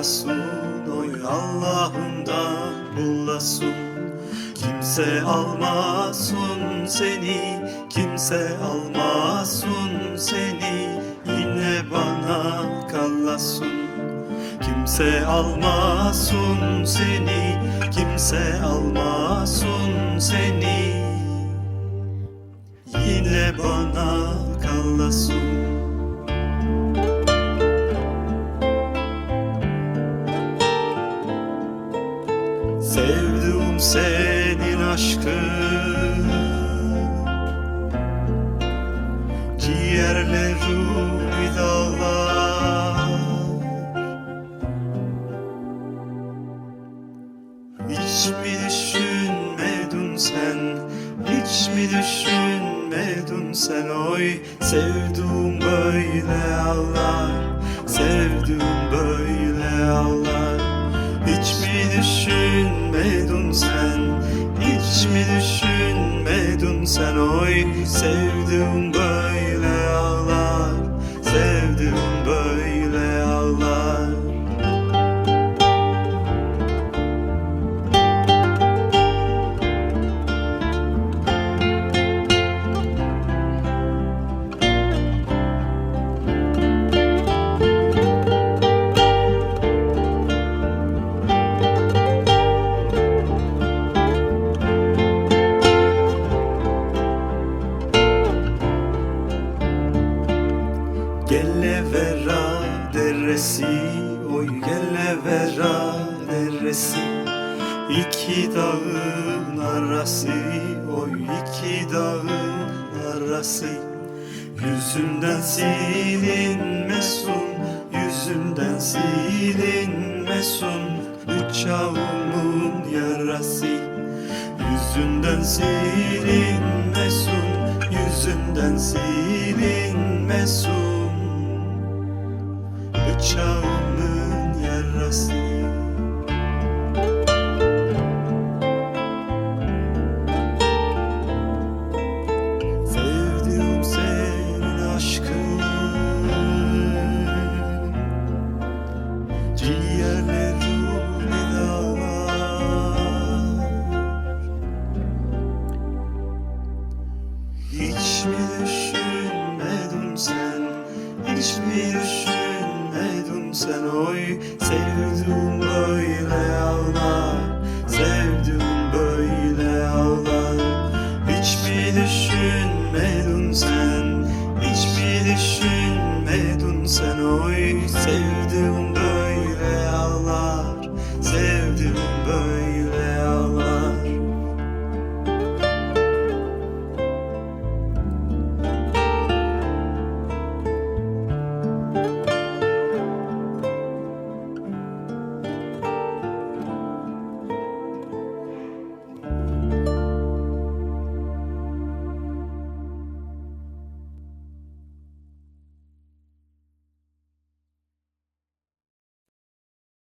bulasın Oy Allah'ım da bulasın Kimse almasın seni Kimse almasın seni. Yine bana kalasın Kimse almasın seni Kimse almasın seni. Yine bana kalasın senin aşkın Ciğerlerimi dağlar. Hiç mi düşünmedin sen? Hiç mi düşünmedin sen? Oy sevduğum böyle ağlar. Sevduğum böyle ağlar düşünmedin sen Hiç mi düşünmedin sen? Oy sevduğum böyle vera deresi Oy gelle vera deresi. İki dağın arası Oy iki dağın arası. Yüzünden silinmesun Yüzünden silinmesun Uçağımın yarası. Yüzünden silinmesun Yüzünden silinmesun bir düşünmedin sen oy. Sevdim böyle ağlar Sevdim böyle ağlar. Hiç bir düşünmedin sen Hiç bir düşünmedin sen oy. Sevdim böyle ağlar